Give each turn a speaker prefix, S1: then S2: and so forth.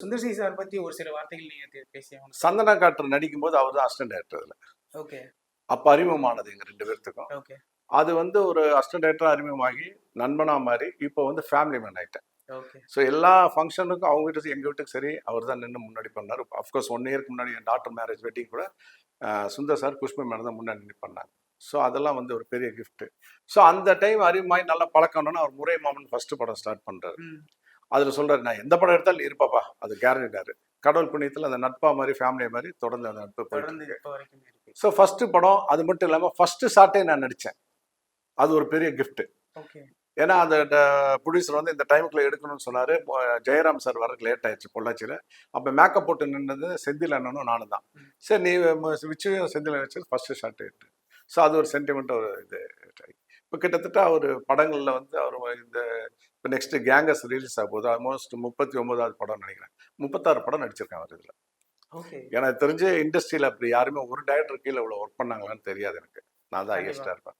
S1: Sundar C sir பத்தி ஒரு சில வார்த்தைகள் நீங்க தே- பேசி ஆகணும்.
S2: சந்தனா காற்று நடிக்கும் போது அவர் தான் அசிஸ்டன்ட் டேரக்டர் அதில்
S1: ஓகே.
S2: அப்போ அறிமுகமானது எங்கள் ரெண்டு பேர்த்துக்கும்.
S1: ஓகே.
S2: அது வந்து ஒரு அசிஸ்டன்ட் டேரக்டர் அறிமுகமாகி நண்பனா மாதிரி இப்போ வந்து ஃபேமிலி மேன் ஆயிட்டேன்.
S1: ஓகே.
S2: ஸோ எல்லா ஃபங்க்ஷனுக்கும் அவங்க வீட்டுக்கு எங்கள் வீட்டுக்கு சரி அவர் தான் நின்று முன்னாடி பண்ணார். அஃப்கோர்ஸ் ஒன் இயருக்கு முன்னாடி என் டாக்டர் மேரேஜ் வெட்டிங் கூட சுந்தர் சார் புஷ்ப மேடம் தான் முன்னாடி நின்று பண்ணாங்க. ஸோ அதெல்லாம் வந்து ஒரு பெரிய gift. ஸோ அந்த டைம் அறிமுகமாகி நல்லா பழக்கணும்னா அவர் முறை மாமன் ஃபர்ஸ்ட் படம் ஸ்டார்ட் பண்ணுறாரு அதில் சொல்றாரு நான் எந்த படம் எடுத்தாலும் இருப்பாப்பா. அது கேரண்டிடாரு கடவுள் புண்ணியத்தில் அந்த நட்பா மாதிரி ஃபேமிலி மாதிரி தொடர்ந்து அந்த நட்பு
S1: தொடர்ந்து
S2: ஸோ ஃபர்ஸ்ட் படம் அது மட்டும் இல்லாமல் ஃபர்ஸ்ட் ஷாட்டே நான் நடித்தேன் அது ஒரு பெரிய
S1: ஓகே
S2: ஏன்னா அந்த ப்ரொடியூசர் வந்து இந்த டைமுக்குள்ள எடுக்கணும்னு சொன்னாரு. ஜெயராம் சார் வரக்கு லேட் ஆயிடுச்சு பொள்ளாச்சியில். அப்போ மேக்கப் போட்டு நின்றது செந்தில் அண்ணனும் நானும் தான். சரி நீ விச்சு செந்தில் வச்சு ஃபர்ஸ்ட் ஷாட் எடுத்து. ஸோ அது ஒரு சென்டிமெண்ட் ஒரு இது இப்போ கிட்டத்தட்ட அவர் படங்களில் வந்து அவர் இந்த இப்போ நெக்ஸ்ட் கேங்கஸ் ரிலீஸ் ஆக போகுது. ஆல்மோஸ்ட் முப்பத்தி ஒன்பதாவது படம் நினைக்கிறேன். முப்பத்தாறு படம் நடிச்சிருக்கேன் அவர் இதில்.
S1: ஓகே.
S2: எனக்கு தெரிஞ்ச இண்டஸ்ட்ரியில் அப்படி யாருமே ஒரு டேரக்டர் கீழே இவ்வளோ ஒர்க் பண்ணாங்களான்னு தெரியாது எனக்கு. நான் தான். ஹையஸ்டாக இருப்பேன்.